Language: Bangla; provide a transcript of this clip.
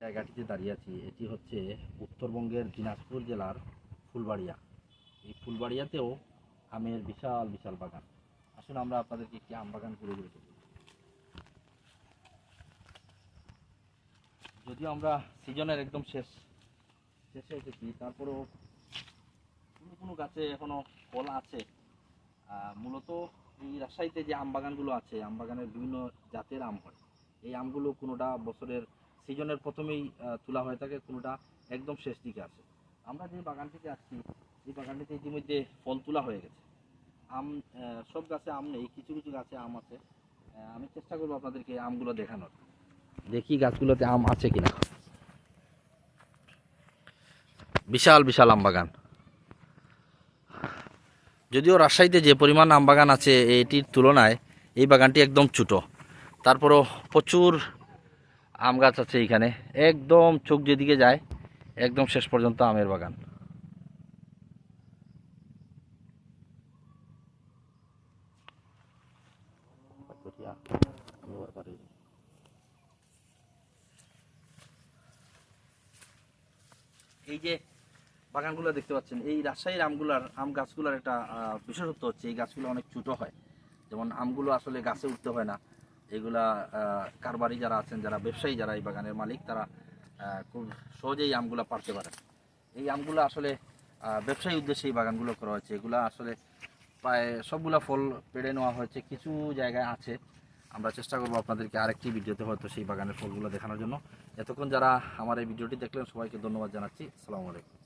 জায়গাটিতে দাঁড়িয়ে আছি, এটি হচ্ছে উত্তরবঙ্গের দিনাজপুর জেলার ফুলবাড়িয়া। এই ফুলবাড়িয়াতেও আমের বিশাল বিশাল বাগান। আসুন আমরা আপনাদেরকে একটি আম বাগান ঘুরে ঘুরে। যদিও আমরা সিজনের একদম শেষ, শেষে এসেছি, তারপরেও কোনো কোনো গাছে এখনও ফল আছে। মূলত এই রাজশাহীতে যে আম বাগানগুলো আছে, আম বাগানের বিভিন্ন জাতের আম হয়। এই আমগুলো কোনোটা বছরের সিজনের প্রথমেই তোলা হয়ে থাকে, কোনোটা একদম শেষ দিকে আসে। আমরা যে বাগানটিতে আসছি, এই বাগানটিতে ইতিমধ্যে ফল তোলা হয়ে গেছে। আম সব গাছে আম নেই, কিছু কিছু গাছে আম আছে। আমি চেষ্টা করব আপনাদেরকে আমগুলো দেখানোর। দেখি গাছগুলোতে আম আছে কিনা। বিশাল বিশাল আম বাগান। যদিও রাজশাহীতে যে পরিমাণ আম বাগান আছে, এটির তুলনায় এই বাগানটি একদম ছোটো। তারপরও প্রচুর আম গাছ আছে এখানে একদম চোখ যেদিকে যায়, একদম শেষ পর্যন্ত আমের বাগান। এই যে বাগানগুলো দেখতে পাচ্ছেন, এই রাজশাহীর আমগুলার, আম গাছগুলোর একটা বিশেষত্ব হচ্ছে এই গাছগুলো অনেক ছোট হয়। যেমন আমগুলো আসলে গাছে উঠতে হয় না। এগুলা কারবারি যারা আছেন, যারা ব্যবসায়ী যারা এই বাগানের মালিক, তারা খুব সহজেই আমগুলা পারতে পারে এই আমগুলো আসলে ব্যবসায়ী উদ্দেশ্যে এই বাগানগুলো করা হয়েছে। এগুলা আসলে প্রায় সবগুলা ফল পেড়ে নেওয়া হয়েছে। কিছু জায়গায় আছে। আমরা চেষ্টা করব আপনাদেরকে আরেকটি ভিডিওতে হয়তো সেই বাগানের ফলগুলো দেখানোর জন্য। এতক্ষণ যারা আমার এই ভিডিওটি দেখলেন, সবাইকে ধন্যবাদ জানাচ্ছি। আসসালামু আলাইকুম।